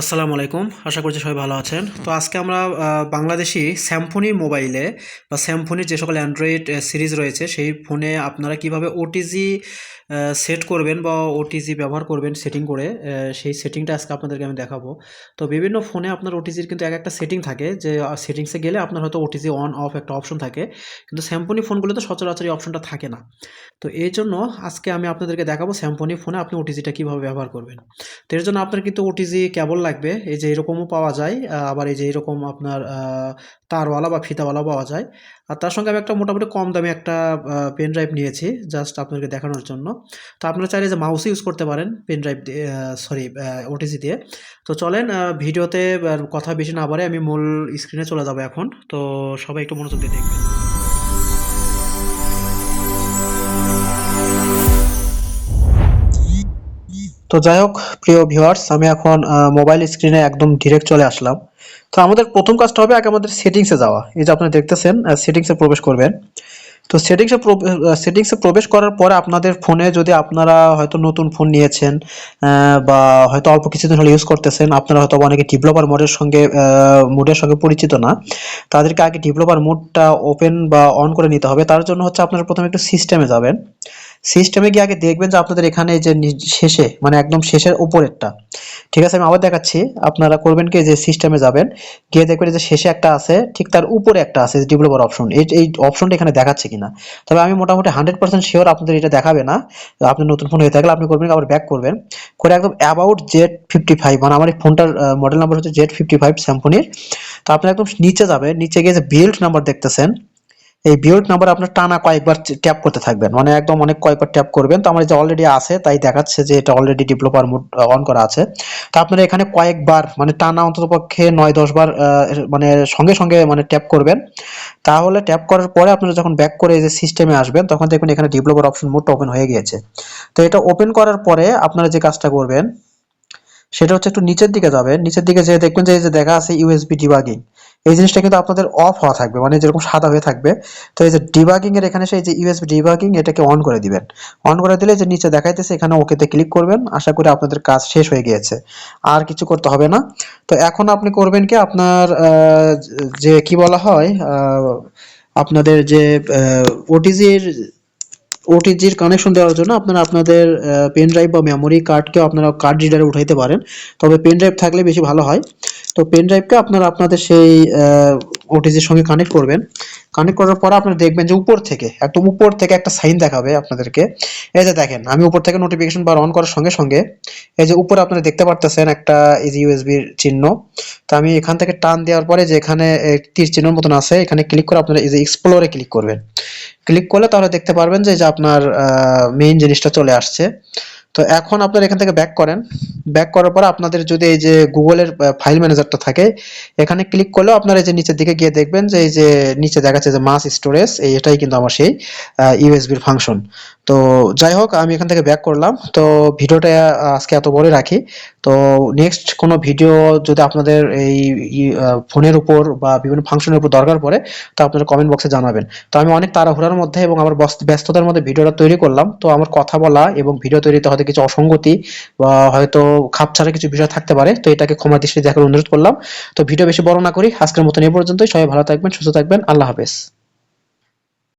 আসসালামু আলাইকুম, আশা করছি সবাই ভালো আছেন। তো আজকে আমরা বাংলাদেশি স্যামফোনি মোবাইলে বা স্যামফোনির যে সকল অ্যান্ড্রয়েড সিরিজ রয়েছে, সেই ফোনে আপনারা কীভাবে ওটিজি সেট করবেন বা ওটিজি ব্যবহার করবেন সেটিং করে সেই সেটিংটা আজকে আপনাদেরকে আমি দেখাবো। তো বিভিন্ন ফোনে আপনার ওটিজির কিন্তু এক একটা সেটিং থাকে, যে সেটিংসে গেলে আপনার হয়তো ওটিজি অন অফ একটা অপশন থাকে, কিন্তু স্যামফোনি ফোনগুলোতে সচরাচর এই অপশনটা থাকে না। তো এই জন্য আজকে আমি আপনাদেরকে দেখাবো স্যামফোনি ফোনে আপনি ওটিজিটা কীভাবে ব্যবহার করবেন। তো এর জন্য আপনার কিন্তু ওটিজি কেবল লাগবে, এই যে এরকমও পাওয়া যায় আবার এই যে এরকম আপনার তারওয়ালা বা ফিতাওয়ালা পাওয়া যায়। আর তার সঙ্গে আমি একটা মোটামুটি কম দামে একটা পেন ড্রাইভ নিয়েছি জাস্ট আপনাদেরকে দেখানোর জন্য। তো আপনারা চাইলে যে মাউসই ইউজ করতে পারেন পেন ড্রাইভ সরি ওটিসি দিয়ে। তো চলেন ভিডিওতে কথা বেশি না বাড়ে আমি মূল স্ক্রিনে চলে যাব এখন। তো সবাই একটু মনোযোগ দিয়ে দেখবেন। তো যাই হোক, প্রিয় ভিউয়ার্স আমি এখন মোবাইল স্ক্রিনে একদম ডিরেক্ট চলে আসলাম। তো আমাদের প্রথম কাজটা হবে আগে আমাদের সেটিংসে যাওয়া। এই যে আপনারা দেখতেছেন সেটিংসে প্রবেশ করবেন। তো সেটিংসে সেটিংসে প্রবেশ করার পরে আপনাদের ফোনে যদি আপনারা হয়তো নতুন ফোন নিয়েছেন বা হয়তো অল্প কিছুদিন হলে ইউজ করতেছেন, আপনারা হয়তো অনেকে ডেভেলপার মোডের সঙ্গে মোডের সঙ্গে পরিচিত না। তাদেরকে আগে ডেভেলপার মোডটা ওপেন বা অন করে নিতে হবে। তার জন্য হচ্ছে আপনারা প্রথমে একটু সিস্টেমে যাবেন। সিস্টেমে গিয়ে আগে দেখবেন যে আপনাদের এখানে যে শেষে মানে একদম শেষের উপরেরটা। ঠিক আছে, আমি আবার দেখাচ্ছি, আপনারা করবেন কি, যে সিস্টেমে যাবেন, গিয়ে দেখবেন যে শেষে একটা আছে, ঠিক তার উপরে একটা আছে ডেভেলপার অপশন এই এই অপশনটা এখানে দেখাচ্ছে কিনা। তবে আমি মোটামুটি হান্ড্রেড পার্সেন্ট শিওর আপনাদের এটা দেখাবে না। আপনার নতুন ফোন হয়ে থাকলে আপনি করবেন, আবার ব্যাক করবেন। করে একদম অ্যাবাউট জেড ফিফটি ফাইভ মানে আমার এই ফোনটার মডেল নাম্বার হচ্ছে জেড ফিফটি ফাইভ স্যামসুনির তো আপনি একদম নিচে যাবেন, নিচে গিয়ে যে বিল্ড নাম্বার দেখতেছেন এই বিল্ড নাম্বার আপনার টানা কয়েকবার ট্যাপ করতে থাকবেন। মানে একদম অনেক কয়েকবার ট্যাপ করবেন। তো আমার যে অলরেডি আছে, তাই দেখাচ্ছে যে এটা অলরেডি ডেভেলপার মোড অন করা আছে। তো আপনারা এখানে কয়েকবার মানে টানা অন্ততপক্ষে নয়, দশ বার মানে সঙ্গে সঙ্গে মানে ট্যাপ করবেন। তাহলে ট্যাপ করার পরে আপনারা যখন ব্যাক করে যে সিস্টেমে আসবেন, তখন দেখবেন এখানে ডেভেলপার অপশন মোডটা ওপেন হয়ে গিয়েছে। তো এটা ওপেন করার পরে আপনারা যে কাজটা করবেন, সেটা হচ্ছে একটু নিচের দিকে যাবেন। নিচের দিকে যে দেখবেন যে দেখা আছে ইউএসবি ডিবাগিং এই জিনিসটা কিন্তু আপনাদের অফ হওয়া থাকবে মানে যেরকম সাদা হয়ে থাকবে। তো এই যে ডিবাগিং এর এখানে সেই যে ইউএসবি ডিবাগিং এটাকে অন করে দিবেন। অন করে দিলে যে নিচে দেখাইতেছে, এখানে ওকেতে ক্লিক করবেন। আশা করি আপনাদের কাজ শেষ হয়ে গিয়েছে। আর কিছু করতে হবে না। তো এখন আপনি করবেন কি, আপনার যে কি বলা হয় আপনাদের যে ওটিজির ওটিজির কানেকশন দেওয়ার জন্য আপনারা আপনাদের পেন ড্রাইভ বা মেমোরি কার্ডকেও আপনারা কার্ড রিডারে উঠাইতে পারেন। তবে পেন ড্রাইভ থাকলে বেশি ভালো হয়। তো পেন ড্রাইভকে আপনারা আপনাদের সেই ওটিজির সঙ্গে কানেক্ট করবেন। কানেক্ট করার পর আপনারা দেখবেন যে উপর থেকে, একদম উপর থেকে একটা সাইন দেখাবে আপনাদেরকে। এই যে দেখেন, আমি উপর থেকে নোটিফিকেশন বার অন করার সঙ্গে সঙ্গে, এই যে উপরে আপনারা দেখতে পারতেছেন একটা এই যে ইউএসবির চিহ্ন। তো আমি এখান থেকে টান দেওয়ার পরে যে এখানে তীর চিহ্নের মতন আছে, এখানে ক্লিক করে আপনারা এই যে এক্সপ্লোরে ক্লিক করবেন। ক্লিক করলে তাহলে দেখতে পারবেন যে আপনার মেইন জিনিসটা চলে আসছে। তো এখন আপনারা এখান থেকে ব্যাক করেন। ব্যাক করার পর আপনাদের যদি এই যে গুগলের ফাইল ম্যানেজারটা থাকে, এখানে ক্লিক করলেও আপনারা এই যে নিচের দিকে গিয়ে দেখবেন যে এই যে নিচে দেখাচ্ছে যে মাস স্টোরেজ এই এটাই কিন্তু আমার সেই ইউএসবির ফাংশন তো যাই হোক, আমি এখান থেকে ব্যাক করলাম। তো ভিডিওটা আজকে এত বড় রাখি। তো নেক্সট কোনো ভিডিও যদি আপনাদের এই ফোনের উপর বা বিভিন্ন ফাংশনের উপর দরকার পড়ে, তো আপনারা কমেন্ট বক্সে জানাবেন। তো আমি অনেক তাড়াহুড়ার মধ্যে এবং আমার ব্যস্ততার মধ্যে ভিডিওটা তৈরি করলাম। তো আমার কথা বলা এবং ভিডিও তৈরিতে হয়তো কিছু অসঙ্গতি বা হয়তো খাপ ছাড়া কিছু বিষয় থাকতে পারে, তো এটাকে ক্ষমা দৃষ্টি দেখার অনুরোধ করলাম। তো ভিডিও বেশি বড় না করি, আজকের মতন এ পর্যন্তই। সবাই ভালো থাকবেন, সুস্থ থাকবেন। আল্লাহ হাফেজ।